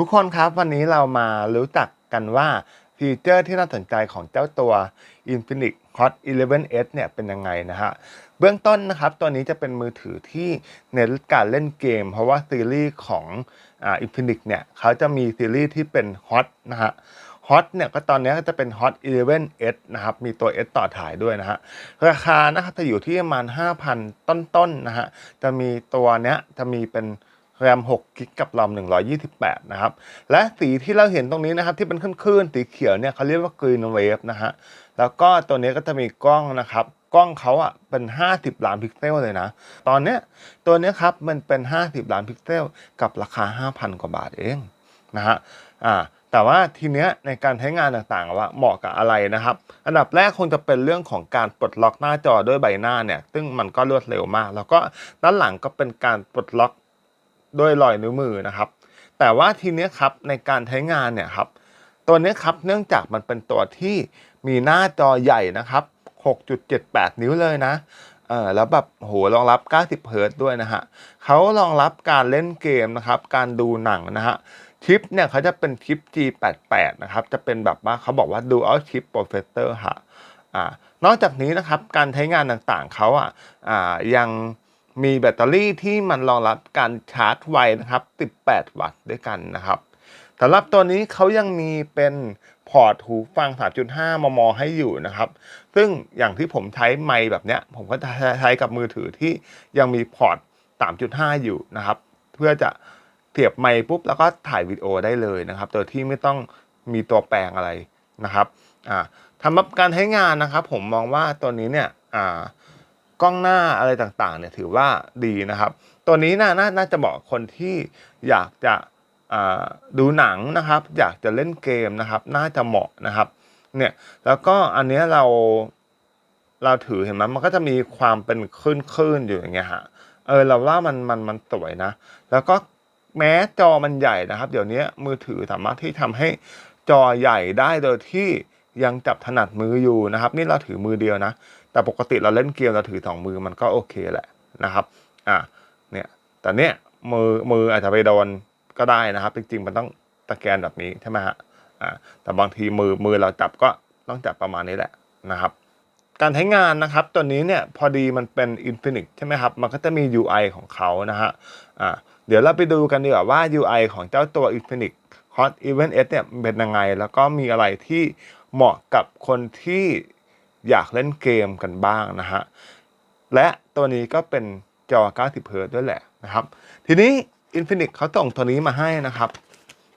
ทุกคนครับวันนี้เรามารู้จักกันว่าฟีเจอร์ที่น่าสนใจของเจ้าตัว Infinix Hot 11s เนี่ยเป็นยังไงนะฮะ เบื้องต้นนะครับ ตัวนี้จะเป็นมือถือที่เน้นการเล่นเกม เพราะว่าซีรีส์ของอ่า Infinix เนี่ยเขาจะมีซีรีส์ที่เป็น Hot นะฮะ Hot เนี่ยก็ตอนนี้ก็จะเป็น Hot 11s นะครับ มีตัว S ต่อถ่ายด้วยนะฮะ ราคานะครับจะอยู่ที่ประมาณ 5,000 ต้นๆนะฮะ จะมีตัวเนี้ยจะมีเป็น แรม6กิกกับรอม128 นะครับ และสีที่เราเห็นตรงนี้นะครับ ที่เป็นคลื่นๆสีเขียวเนี่ยเขาเรียกว่า Green Wave นะฮะ แล้วก็ตัวนี้ก็จะมีกล้องนะครับ กล้องเขาอะเป็น 50 ล้านพิกเซลเลยนะ ตอนเนี้ยตัวนี้ครับมันเป็น 50 ล้านพิกเซลกับราคา 5,000 กว่าบาทเองนะฮะ อ่าแต่ว่าทีเนี้ยในการใช้งานต่างๆว่าเหมาะกับอะไรนะครับ อันดับแรกคงจะเป็นเรื่องของการปลดล็อกหน้าจอด้วยใบหน้าเนี่ย ซึ่งมันก็รวดเร็วมาก แล้วก็ด้านหลังก็เป็นการปลดล็อก ด้วยรอยนิ้วมือนะครับ แต่ว่าทีเนี้ยครับในการใช้งานเนี่ยครับตัวเนี้ยครับเนื่องจากมันเป็นตัวที่มีหน้าจอใหญ่นะครับ 6.78 นิ้วเลยนะเออแล้วแบบโหรองรับ 90 เฮิร์ตซ์ด้วยนะฮะเขารองรับการเล่นเกมนะครับ การดูหนังนะฮะชิปเนี่ยเขาจะเป็นชิป G88 นะครับ จะเป็นแบบว่าเขาบอกว่า Dual Chip Processor ฮะอ่านอกจากนี้นะครับ การใช้งานต่างๆเขาอะอ่ายัง มีแบตเตอรี่ที่มันรองรับการชาร์จไวนะครับ 18 วัตต์ด้วยกันนะครับสำหรับตัวนี้เขายังมีเป็นพอร์ตหูฟัง 3.5 มม ให้อยู่นะครับ ซึ่งอย่างที่ผมใช้ไมค์แบบเนี้ย ผมก็จะใช้กับมือถือที่ยังมีพอร์ต 3.5 อยู่นะครับ เพื่อจะเสียบไมค์ปุ๊บแล้วก็ถ่ายวิดีโอได้เลยนะครับ โดยที่ไม่ต้องมีตัวแปลงอะไรนะครับ อ่าสำหรับการใช้งานนะครับ ผมมองว่าตัวนี้เนี่ย อ่า กล้องหน้าอะไรต่างๆเนี่ยถือว่าดีนะครับ ตัวนี้น่านาน่าจะเหมาะคนที่อยากจะดูหนังนะครับ อยากจะเล่นเกมนะครับ น่าจะเหมาะนะครับเนี่ยแล้วก็อันนี้เราเราถือเห็นไหมมันก็จะมีความเป็นคลื่นคลื่นๆอยู่อย่างเงี้ยฮะเออเราว่ามันมันมันสวยนะ แล้วก็แม้จอมันใหญ่นะครับ เดี๋ยวนี้มือถือสามารถที่ทำให้จอใหญ่ได้โดยที่ยังจับถนัดมืออยู่นะครับ นี่เราถือมือเดียวนะ แต่ปกติเราเล่นเกมเราถือสองมือมันก็โอเคแหละนะครับอะเนี่ยแต่เนี่ยมือมืออาจจะไปโดนก็ได้นะครับ จริงๆมันต้องตะแกรงแบบนี้ใช่ไหมฮะอ่าแต่บางทีมือมือเราจับก็ต้องจับประมาณนี้แหละนะครับ การใช้งานนะครับตัวนี้เนี่ยพอดีมันเป็น Infinix ใช่ไหมครับ มันก็จะมี UI ของเขานะฮะอ่าเดี๋ยวเราไปดูกันดีกว่าว่า UI ของเจ้าตัว Infinix Hot Event S เนี่ยเป็นยังไง แล้วก็มีอะไรที่เหมาะกับคนที่ อยากเล่นเกมกันบ้างนะฮะ และตัวนี้ก็เป็นจอ 90เฮิร์ตซ์ด้วยแหละนะครับ ทีนี้ Infinix เขาส่งตัวนี้มาให้นะครับ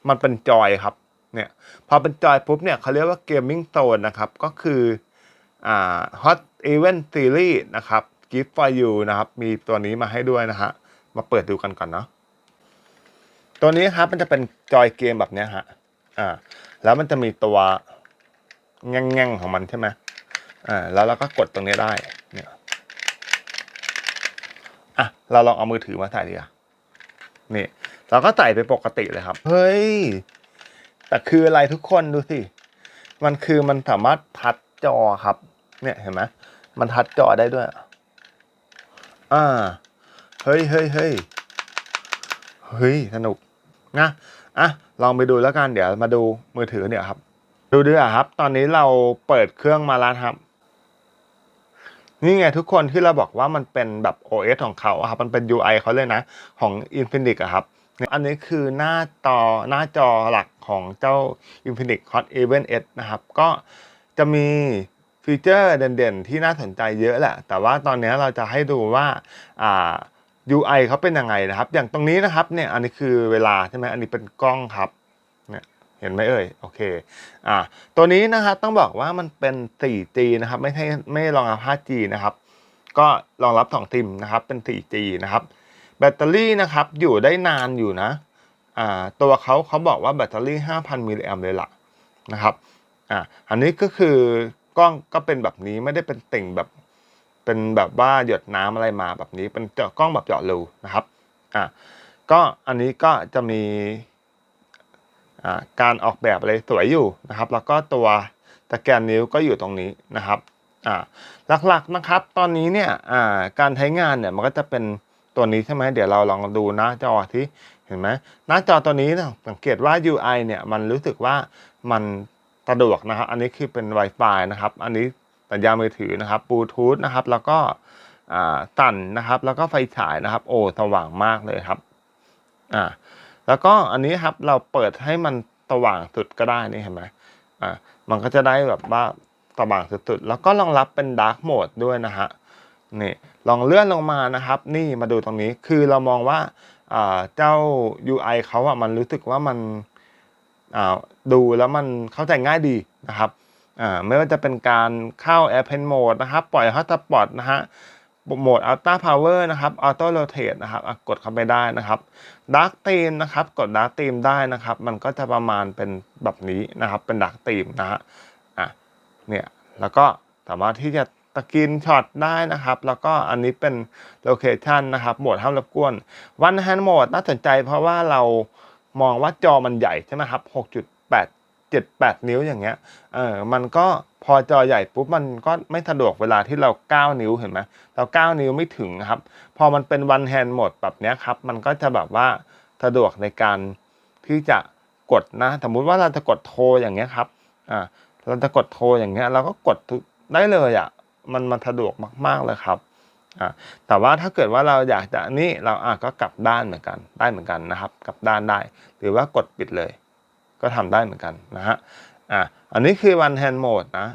มันเป็นจอยครับ เนี่ย พอเป็นจอยปุ๊บเนี่ยเขาเรียกว่า Gaming Zone นะครับ ก็คืออ่า Hot Event Series นะครับ Gift for You นะครับ มีตัวนี้มาให้ด้วยนะฮะ มาเปิดดูกันก่อนเนาะ ตัวนี้ครับมันจะเป็นจอยเกมแบบเนี้ยฮะ อ่า แล้วมันจะมีตัวแง่งๆของมันใช่ไหม อ่าแล้วเราก็กดตรงนี้ได้เนี่ยอะเราลองเอามือถือมาใส่ดีกว่านี่ เราก็ใส่ไปปกติเลยครับ เฮ้ย แต่คืออะไรทุกคนดูสิ มันคือมันสามารถทัดจอครับ เนี่ยเห็นไหมมันทัดจอได้ด้วย อ่า เฮ้ยเฮ้ยเฮ้ยเฮ้ยสนุกนะอะลองไปดูแล้วกันเดี๋ยวมาดูมือถือเนี่ยครับ ดูด้วยอะครับ ตอนนี้เราเปิดเครื่องมาแล้วครับ นี่ไงทุกคนที่เราบอกว่ามันเป็นแบบ OS ของเขาครับมันเป็น UI เขาเลยนะของ Infinix อะครับ อันนี้คือหน้าจอหน้าจอหลักของเจ้า Infinix Hot Event S นะครับ ก็จะมีฟีเจอร์เด่นๆ ที่น่าสนใจเยอะแหละ แต่ว่าตอนนี้เราจะให้ดูว่าอ่า UI เขาเป็นยังไงนะครับ อย่างตรงนี้นะครับเนี่ยอันนี้คือเวลาใช่ไหมอันนี้เป็นกล้องครับ เห็นไหมเอ่ยโอเคอ่าตัวนี้นะครับต้องบอกว่ามันเป็น 4G นะครับไม่ใช่ไม่รองรับ 5G นะครับก็รองรับ2ซิมนะครับเป็น 4G นะครับแบตเตอรี่นะครับอยู่ได้นานอยู่นะอ่าตัวเขาเขาบอกว่าแบตเตอรี่ 5,000 มิลลิแอมเลยล่ะนะครับอ่าอันนี้ก็คือกล้องก็เป็นแบบนี้ไม่ได้เป็นติ่งแบบเป็นแบบว่าหยดน้ำอะไรมาแบบนี้เป็นกล้องแบบเจาะรูนะครับอ่าก็อันนี้ก็จะมี การออกแบบอะไรสวยอยู่นะครับ แล้วก็ตัวตะแกรงนิ้วก็อยู่ตรงนี้นะครับหลักๆนะครับตอนนี้เนี่ยการใช้งานเนี่ยมันก็จะเป็นตัวนี้ใช่ไหมเดี๋ยวเราลองดูหน้าจอที่เห็นไหมหน้าจอตัวนี้นะสังเกตว่า UI เนี่ยมันรู้สึกว่ามันสะดวกนะครับ อันนี้คือเป็น Wi-Fi นะครับ อันนี้สัญญาณมือถือนะครับบลูทูธนะครับ แล้วก็อ่าตันนะครับ แล้วก็ไฟฉายนะครับ โอ้สว่างมากเลยครับอ่า แล้วก็อันนี้ครับเราเปิดให้มันสว่างสุดก็ได้นี่เห็นไหมอ่ามันก็จะได้แบบว่าสว่างสุดๆแล้วก็รองรับเป็นดาร์กโหมดด้วยนะฮะนี่ลองเลื่อนลงมานะครับ นี่มาดูตรงนี้คือเรามองว่าอ่าเจ้า UI เขาอะมันรู้สึกว่ามันอ่าดูแล้วมันเข้าใจง่ายดีนะครับอ่าไม่ว่าจะเป็นการเข้า Airplane Mode นะครับ ปล่อย Hotspot นะฮะ โหมด Ultra Power นะครับ Auto Rotate นะครับกดเข้าไปได้นะครับ Dark Theme นะครับ กด Dark Theme ได้นะครับ มันก็จะประมาณเป็นแบบนี้นะครับ เป็น Dark Theme นะฮะอะเนี่ย แล้วก็สามารถที่จะตะกินช็อตได้นะครับ แล้วก็อันนี้เป็นโลเคชันนะครับ โหมดห้ามรบกวน วันแฮนด์โหมดน่าสนใจเพราะว่าเรามองว่าจอมันใหญ่ใช่ไหมครับ6.8 78 นิ้วอย่างเงี้ย เออ มันก็พอจอใหญ่ปุ๊บมันก็ไม่สะดวกเวลาที่เรา 9 นิ้วเห็นไหมเรา 9 นิ้วไม่ถึงครับ พอมันเป็นวันแฮนด์หมดแบบเนี้ยครับ มันก็จะแบบว่าสะดวกในการที่จะกดนะ สมมุติว่าเราจะกดโทรอย่างเงี้ยครับ อ่า เราจะกดโทรอย่างเงี้ย เราก็กดได้เลยอะ มันมันสะดวกมาก ๆเลยครับ อ่า แต่ว่าถ้าเกิดว่าเราอยากจะนี่เราอะก็กลับด้านเหมือนกัน ได้เหมือนกันนะครับ กลับด้านได้ หรือว่ากดปิดเลย ก็ทำได้เหมือนกันนะฮะอ่าอันนี้คือ one hand mode นะ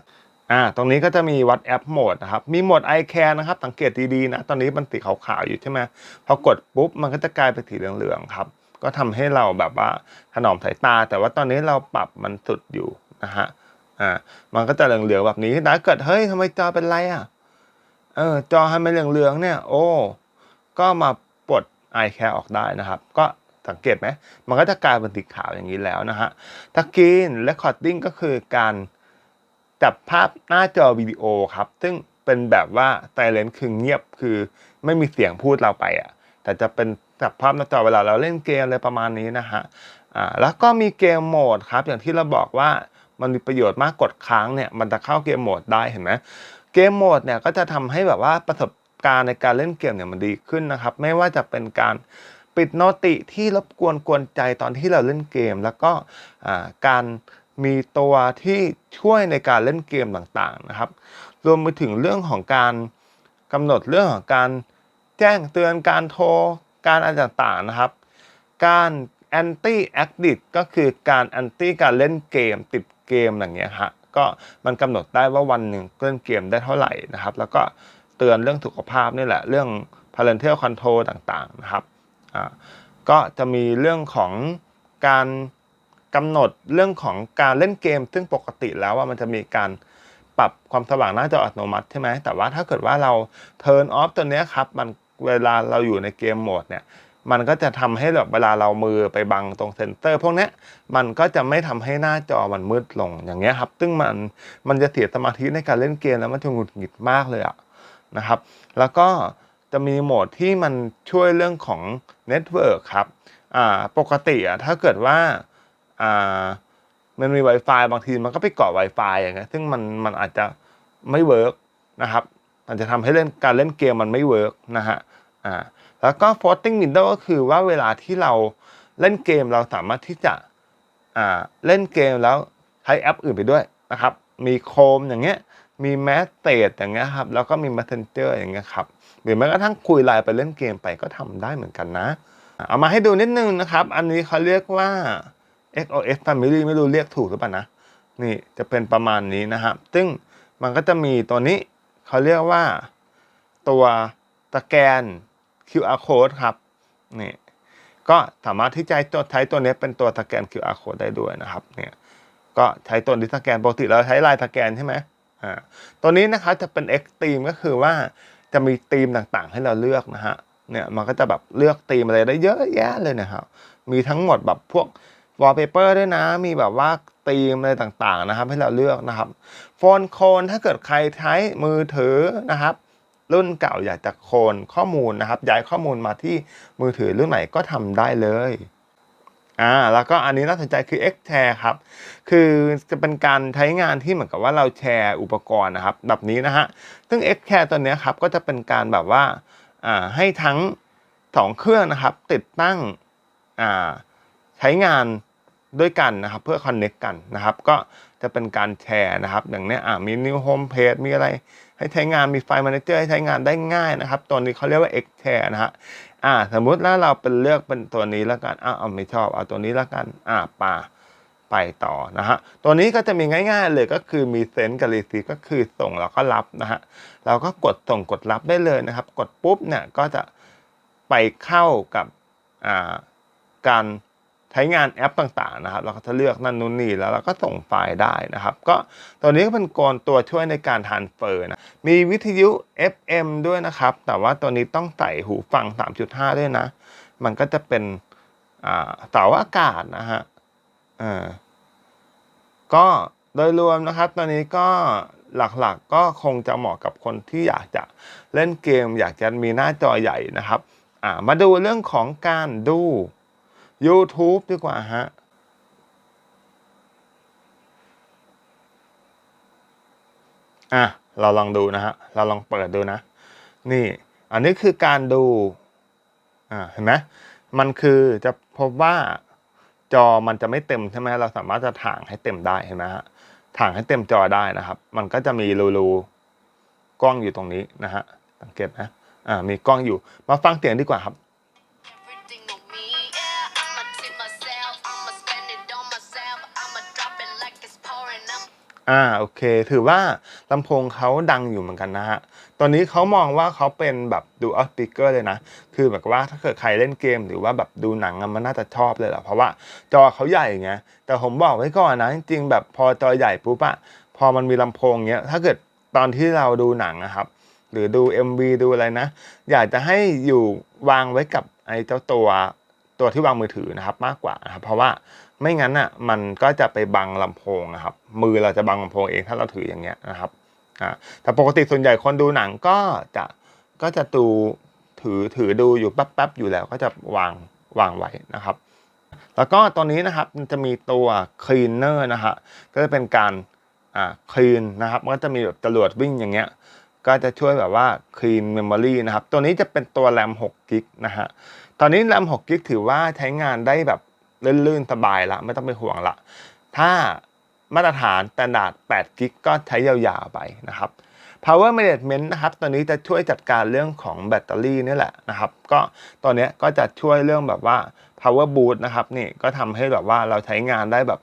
อ่าตรงนี้ก็จะมีวัดแอปโหมดนะครับ มีโหมด i care นะครับ สังเกตดีๆนะ ตอนนี้มันสีขาวๆอยู่ใช่ไหมพอกดปุ๊บ มันก็จะกลายเป็นสีเหลืองๆครับ ก็ทำให้เราแบบว่าถนอมสายตา แต่ว่าตอนนี้เราปรับมันสุดอยู่นะฮะ อ่า มันก็จะเหลืองๆแบบนี้ถ้าเกิด เฮ้ยทำไมจอเป็นไรอะ เออ จอให้มันเหลืองๆเนี่ย โอ้ ก็มาปลด i care ออกได้นะครับ ก็ สังเกตไหมมันก็จะกลายเป็นสีขาวอย่างนี้แล้วนะฮะตะกิน recording ก็คือการจับภาพหน้าจอวิดีโอครับ ซึ่งเป็นแบบว่าไ i เลนคือเงียบคือไม่มีเสียงพูดเราไปอะแต่จะเป็นจับภาพหน้าจอเวลาเราเล่นเกมอะไรประมาณนี้นะฮะอ่าแล้วก็มีเกมโหมดครับ อย่างที่เราบอกว่ามันมีประโยชน์มากกดค้างเนี่ยมันจะเข้าเกมโหมดได้เห็นไหมเกมโหมดเนี่ยก็จะทำให้แบบว่าประสบการณ์ในการเล่นเกมเนี่ยมันดีขึ้นนะครับ ไม่ว่าจะเป็นการ ปิดโนติที่รบกวนกวนใจตอนที่เราเล่นเกม แล้วก็การมีตัวที่ช่วยในการเล่นเกมต่างๆนะครับ รวมไปถึงเรื่องของการกำหนดเรื่องของการแจ้งเตือนการโทรการอะไรต่างๆนะครับ การ anti addict ก็คือการ anti การเล่นเกม ติดเกมอย่างเงี้ยฮะก็มันกำหนดได้ว่าวันหนึ่งเล่นเกมได้เท่าไหร่นะครับ แล้วก็เตือนเรื่องสุขภาพนี่แหละ เรื่อง parental control ต่างๆนะครับ ก็จะมีเรื่องของการกำหนดเรื่องของการเล่นเกม ซึ่งปกติแล้วว่ามันจะมีการปรับความสว่างหน้าจออัตโนมัติใช่ไหมแต่ว่าถ้าเกิดว่าเรา turn off ตัวนี้ครับ มันเวลาเราอยู่ในเกมโหมดเนี่ย มันก็จะทำให้แบบเวลาเรามือไปบังตรงเซนเตอร์พวกนี้มันก็จะไม่ทำให้หน้าจอมันมืดลงอย่างเงี้ยครับ ซึ่งมันมันจะเสียสมาธิในการเล่นเกมแล้วมันจะหงุดหงิดมากเลยอะนะครับ แล้วก็ จะมีโหมดที่มันช่วยเรื่องของเน็ตเวิร์กครับปกติอะถ้าเกิดว่าอ่ามันมี Wi-Fi บางทีมันก็ไปเกาะ Wi-Fi อย่างเงี้ยซึ่งมันมันอาจจะไม่เวิร์กนะครับมันจะทำให้เล่นการเล่นเกมมันไม่เวิร์กนะฮะอ่าแล้วก็ floating window ก็คือว่าเวลาที่เราเล่นเกมเราสามารถที่จะอ่าเล่นเกมแล้วใช้แอปอื่นไปด้วยนะครับ มีโคมอย่างเงี้ย มีแมสเตดอย่างเงี้ยครับ แล้วก็มี messenger อย่างเงี้ยครับ หรือแม้กระทั่งคุยไลน์ไปเล่นเกมไปก็ทำได้เหมือนกันนะ เอามาให้ดูนิดนึงนะครับ อันนี้เขาเรียกว่า XOS Family ไม่รู้เรียกถูกหรือเปล่านะ นี่จะเป็นประมาณนี้นะครับ ซึ่งมันก็จะมีตัวนี้เขาเรียกว่าตัวสแกน QR code ครับ นี่ก็สามารถที่จะใช้ตัวนี้เป็นตัวสแกน QR code ได้ด้วยนะครับ เนี่ย ก็ใช้ตัวนี้สแกนปกติเราใช้ลายสแกนใช่ไหม อ่าตัวนี้นะครับจะเป็น X Team ก็คือว่าจะมีธีมต่างๆ ให้เราเลือกนะฮะเนี่ยมันก็จะแบบเลือกธีมอะไรได้เยอะแยะเลยนะครับมีทั้งหมดแบบพวก wallpaper ด้วยนะ มีแบบว่าธีมอะไรต่างๆนะครับ ให้เราเลือกนะครับ โฟนโคนถ้าเกิดใครใช้มือถือนะครับ รุ่นเก่าอยากจะโคนข้อมูลนะครับ ย้ายข้อมูลมาที่มือถือรุ่นใหม่ก็ทำได้เลย อ่าแล้วก็อันนี้น่าสนใจคือ X Share ครับ คือจะเป็นการใช้งานที่เหมือนกับว่าเราแชร์อุปกรณ์นะครับ แบบนี้นะฮะ ซึ่ง X Share ตัวนี้ครับก็จะเป็นการแบบว่าอ่าให้ทั้งสองเครื่องนะครับ ติดตั้งอ่าใช้งานด้วยกันนะครับ เพื่อคอนเน็กกันนะครับ ก็จะเป็นการแชร์นะครับ อย่างนี้อ่ามี new home page มีอะไรให้ใช้งานมีไฟล์ manager ให้ใช้งานได้ง่ายนะครับ ตัวนี้เขาเรียกว่า X share นะฮะ อ่า สมมุติแล้วเราเป็นเลือกเป็นตัวนี้แล้วกันอ้าวเอาไม่ชอบเอาตัวนี้แล้วกันอ่าป่าไปต่อนะฮะ ตัวนี้ก็จะมีง่ายๆเลยก็คือมีเซนต์กับรีซีก็คือส่งแล้วก็รับนะฮะ เราก็กดส่งกดรับได้เลยนะครับ กดปุ๊บเนี่ยก็จะไปเข้ากับอ่าการ ใช้งานแอปต่างๆนะครับ เราก็จะเลือกนั่นนู่นนี่แล้วเราก็ส่งไฟล์ได้นะครับ ก็ตัวนี้ก็เป็นกลตัวช่วยในการทานเฟอร์นะ มีวิทยุ FM ด้วยนะครับ แต่ว่าตัวนี้ต้องใส่หูฟัง 3.5 ด้วยนะ มันก็จะเป็นเสาอากาศนะฮะก็โดยรวมนะครับตัวนี้ก็หลักๆก็คงจะเหมาะกับคนที่อยากจะเล่นเกม อยากจะมีหน้าจอใหญ่นะครับมาดูเรื่องของการดู YouTube ดีกว่าฮะ อะ เราลองดูนะฮะ เราลองเปิดดูนะ นี่ อันนี้คือการดู อ่า เห็นไหมมันคือจะพบว่าจอมันจะไม่เต็มใช่ไหมเราสามารถจะถ่างให้เต็มได้เห็นไหมฮะ ถ่างให้เต็มจอได้นะครับ มันก็จะมีรูรูกล้องอยู่ตรงนี้นะฮะ สังเกตนะ อ่า มีกล้องอยู่ มาฟังเสียงดีกว่าครับ อ่าโอเค ถือว่าลำโพงเขาดังอยู่เหมือนกันนะฮะ ตอนนี้เขามองว่าเขาเป็นแบบดูอัลสปีกเกอร์เลยนะ คือแบบว่าถ้าเกิดใครเล่นเกมหรือว่าแบบดูหนังมันน่าจะชอบเลยแหละเพราะว่าจอเขาใหญ่ไงแต่ผมบอกไว้ก่อนนะจริงๆแบบพอจอใหญ่ปุ๊บอะพอมันมีลำโพงเงี้ยถ้าเกิดตอนที่เราดูหนังอะครับหรือดู MV ดูอะไรนะ อยากจะให้อยู่วางไว้กับไอ้เจ้าตัว ตัวที่วางมือถือนะครับมากกว่านะครับเพราะว่าไม่งั้นอะมันก็จะไปบังลำโพงนะครับมือเราจะบังลำโพงเองถ้าเราถืออย่างเงี้ยนะครับอ่าแต่ปกติส่วนใหญ่คนดูหนังก็จะก็จะดูถือถือดูอยู่แป๊บๆอยู่แล้วก็จะวางวางไว้นะครับ แล้วก็ตัวนี้นะครับจะมีตัว cleaner นะฮะก็จะเป็นการอ่า clean นะครับมันก็จะมีแบบจรวดวิ่งอย่างเงี้ยก็จะช่วยแบบว่า clean memory นะครับ ตัวนี้จะเป็นตัวแรม6กิกนะฮะ ตอนนี้แรม6กิกถือว่าใช้งานได้แบบลื่นๆสบายละไม่ต้องไปห่วงละ ถ้ามาตรฐาน s t นดาร์ด8กิกก็ใช้ยาวๆไปนะครับ power management นะครับตัวนี้จะช่วยจัดการเรื่องของแบตเตอรี่นี่แหละนะครับ ก็ตัวนี้ก็จะช่วยเรื่องแบบว่า power Boot นะครับนี่ก็ทำให้แบบว่าเราใช้งานได้แบบ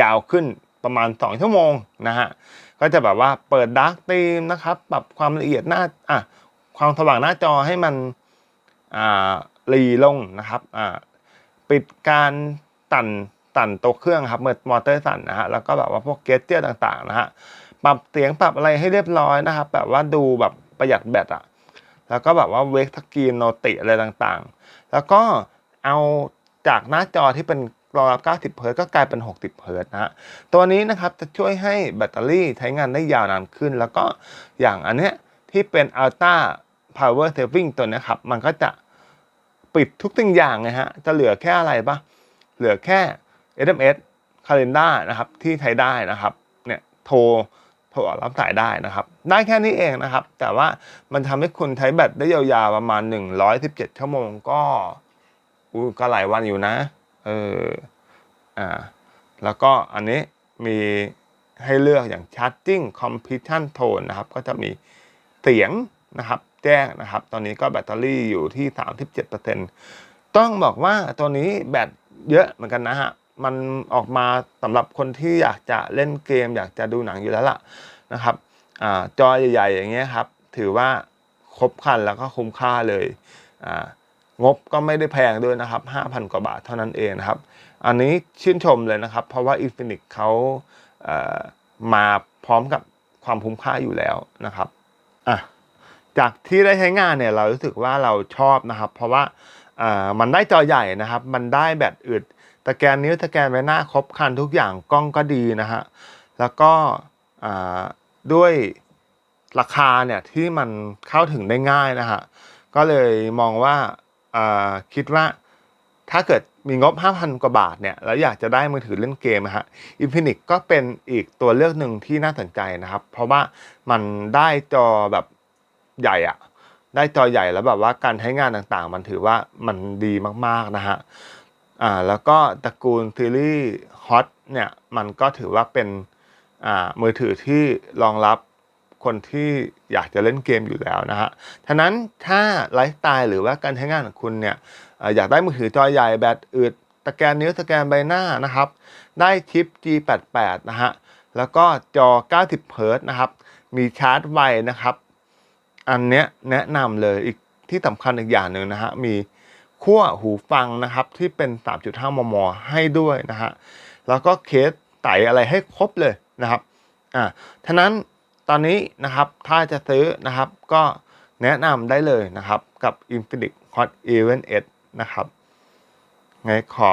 ยาวขึ้นประมาณ 2 ชั่วโมงนะฮะ ก็จะแบบว่าเปิดดาร์กตีมนะครับ ปรับความละเอียดหน้าอะความสว่างหน้าจอให้มันอ่า รีลงนะครับอ่าปิดการตันตันตัวเครื่องครับเมื่อมอเตอร์สั่นนะฮะแล้วก็แบบว่าพวกเกจเจอร์ต่างๆนะฮะปรับเสียงปรับอะไรให้เรียบร้อยนะครับแบบว่าดูแบบประหยัดแบตอะแล้วก็แบบว่าเวกสกรีนโนติอะไรต่างๆ แล้วก็เอาจากหน้าจอที่เป็นรองรับ 90 เฮิร์ตก็กลายเป็น 60 เฮิร์ตนะฮะ ตัวนี้นะครับจะช่วยให้แบตเตอรี่ใช้งานได้ยาวนานขึ้น แล้วก็อย่างอันเนี้ยที่เป็น Ultra Power Saving ตัวนี้ครับ มันก็จะ ปิดทุกสิ่งอย่างไงฮะ จะเหลือแค่อะไรปะเหลือแค่ SMS Calendar นะครับ ที่ใช้ได้นะครับ เนี่ยโทรโทรรับสายได้นะครับ ได้แค่นี้เองนะครับ แต่ว่ามันทำให้คุณใช้แบตได้ยาวๆประมาณ 117 ชั่วโมงก็อู้ก็หลายวันอยู่นะ เออ อ่า แล้วก็อันนี้มีให้เลือกอย่าง Charging Completion Tone นะครับ ก็จะมีเสียงนะครับ แจ้งนะครับ ตอนนี้ก็แบตเตอรี่อยู่ที่ 37%ต้องบอกว่าตัวนี้แบตเยอะเหมือนกันนะฮะ มันออกมาสำหรับคนที่อยากจะเล่นเกม อยากจะดูหนังอยู่แล้วล่ะนะครับอจอใหญ่ๆ อย่างเงี้ยครับ ถือว่าครบคันแล้วก็คุ้มค่าเลยงบก็ไม่ได้แพงด้วยนะครับ 5,000 กว่าบาทเท่านั้นเองนะครับ อันนี้ชื่นชมเลยนะครับ เพราะว่า Infinix เขามาพร้อมกับความคุ้มค่าอยู่แล้วนะครับอะ จากที่ได้ใช้งานเนี่ยเรารู้สึกว่าเราชอบนะครับ เพราะว่ามันได้จอใหญ่นะครับ มันได้แบตอึดตะแกรงนิ้วตะแกรงใบหน้าครบครันทุกอย่างกล้องก็ดีนะฮะแล้วก็ด้วยราคาเนี่ยที่มันเข้าถึงได้ง่ายนะฮะก็เลยมองว่าอ่าคิดว่าถ้าเกิดมีงบ 5,000 กว่าบาทเนี่ยแล้วอยากจะได้มือถือเล่นเกมนะฮะ Infinix ก็เป็นอีกตัวเลือกหนึ่งที่น่าสนใจนะครับ เพราะว่ามันได้จอแบบ ใหญ่อะได้จอใหญ่แล้วแบบว่าการใช้งานต่างๆ มันถือว่ามันดีมากๆนะฮะอ่าแล้วก็ตระกูลซีรีส์ฮอตเนี่ยมันก็ถือว่าเป็นอ่ามือถือที่รองรับคนที่อยากจะเล่นเกมอยู่แล้วนะฮะฉะนั้นถ้าไลฟ์สไตล์หรือว่าการใช้งานของคุณเนี่ยอยากได้มือถือจอใหญ่แบตอึดสแกนนิ้วสแกนใบหน้านะครับ ได้ชิป G88 นะฮะ แล้วก็จอ 90เฮิรตนะครับ มีชาร์จไวนะครับ อันเนี้ยแนะนำเลยอีกที่สำคัญอีกอย่างหนึ่งนะฮะมีขั้วหูฟังนะครับที่เป็น 3.5 มม ให้ด้วยนะฮะแล้วก็เคสไตอะไรให้ครบเลยนะครับอ่าฉะนั้นตอนนี้นะครับถ้าจะซื้อนะครับก็แนะนำได้เลยนะครับกับ Infinix Hot 11 S นะครับไงขอ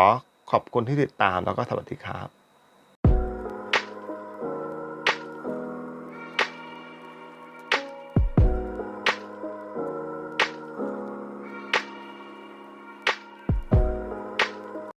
ขอบคุณที่ติดตามแล้วก็สวัสดีครับ